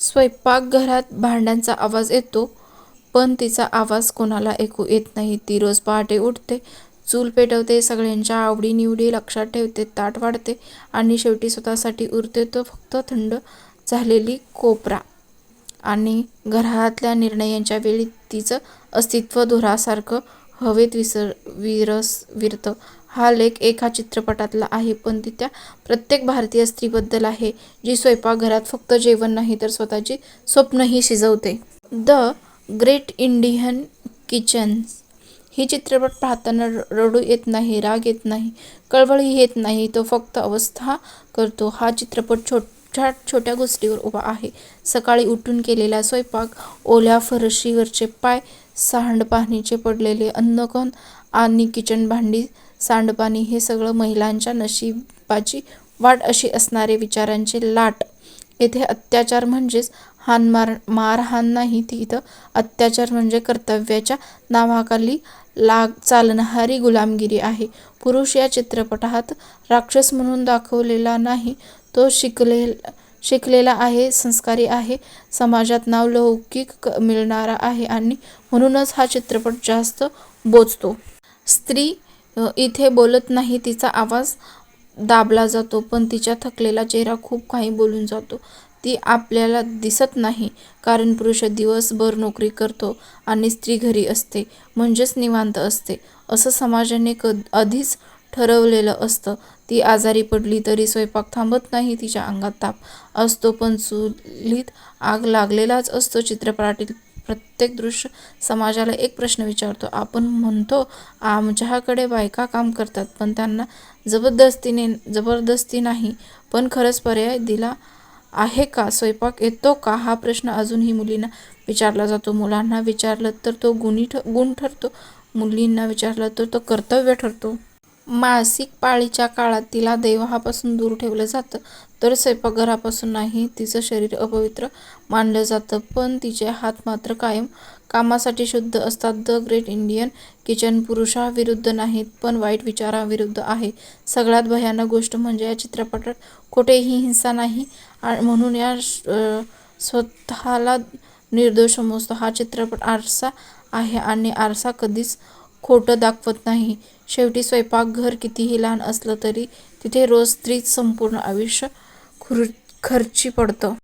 स्वयंपाकघरात भांड्यांचा आवाज येतो पण तिचा आवाज कोणाला ऐकू येत नाही. ती रोज पहाटे उठते, चूल पेटवते, सगळ्यांच्या आवडीनिवडी लक्षात ठेवते, ताट वाढते आणि शेवटी स्वतःसाठी उरते तो फक्त थंड झालेली कोपरा. आणि घरातल्या निर्णयांच्या वेळी तिचं अस्तित्व धुरासारखं हवेत विसर विरस विरतं. हा लेख एका चित्रपटातला आहे पण ती त्या प्रत्येक भारतीय स्त्रीबद्दल आहे, जी स्वयंपाकघरात फक्त जेवण नाही तर स्वतःची स्वप्नही शिजवते. द ग्रेट इंडियन किचन ही चित्रपट पाहताना रडू येत नाही, राग येत नाही, कळवळही येत नाही. तो फक्त अवस्था करतो. हा चित्रपट छोट्या छोट्या गोष्टीवर उभा आहे. सकाळी उठून केलेला स्वयंपाक, ओल्या फरशीवरचे पाय, सांडपाणीचे पडलेले अन्नकण आणि किचन भांडी, सांडपाणी हे सगळं महिलांच्या नशिबाची वाट अशी असणारे विचारांचे लाट. येथे अत्याचार म्हणजेच मारहाण नाही, इथं अत्याचार म्हणजे कर्तव्याच्या नावाखाली लाग चालणारी गुलामगिरी आहे. पुरुष या चित्रपटात राक्षस म्हणून दाखवलेला नाही. तो शिकले शिकलेला आहे, संस्कारी आहे, समाजात नावलौकिक मिळणारा आहे आणि म्हणूनच हा चित्रपट जास्त बोचतो. स्त्री इथे बोलत नाही, तिचा आवाज दाबला जातो, पण तिचा थकलेला चेहरा खूप काही बोलून जातो. ती आपल्याला दिसत नाही, कारण पुरुष दिवसभर नोकरी करतो आणि स्त्री घरी असते म्हणजेच निवांत असते, असं समाजाने आधीच ठरवलेलं असतं. ती आजारी पडली तरी स्वयंपाक थांबत नाही. तिच्या अंगात ताप असतो पण चुलीत आग लागलेलाच असतो चित्रपटातील प्रत्येक दृश्य समाजाला एक प्रश्न विचारतो आपण म्हणतो आमच्याकडे बायका काम करतात, पण त्यांना जबरदस्तीने जबरदस्ती नाही, पण खरंच पर्याय दिला आहे का? स्वयंपाक येतो का? हा प्रश्न अजूनही मुलींना विचारला जातो. मुलांना विचारलं तर तो गुणी ठ गुण ठरतो, मुलींना विचारलं तर तो कर्तव्य ठरतो. मासिक पाळीच्या काळात तिला देवापासून दूर ठेवलं जातं, तर स्वयंपाकघरापासून नाही. तिचं शरीर अपवित्र मानलं जातं, पण तिचे हात मात्र कायम कामासाठी शुद्ध असतात. द ग्रेट इंडियन किचन पुरुषाविरुद्ध नाहीत पण वाईट विचाराविरुद्ध आहे. सगळ्यात भयानक गोष्ट म्हणजे या चित्रपटात कुठेही हिंसा नाही, म्हणून या स्वतःला निर्दोष समजतो. हा चित्रपट आरसा आहे आणि आरसा कधीच खोटं दाखवत नाही. शेवटी स्वयंपाकघर कितीही लहान असलं तरी तिथे रोज स्त्रीच संपूर्ण आयुष्य खुर खर्ची पडतं.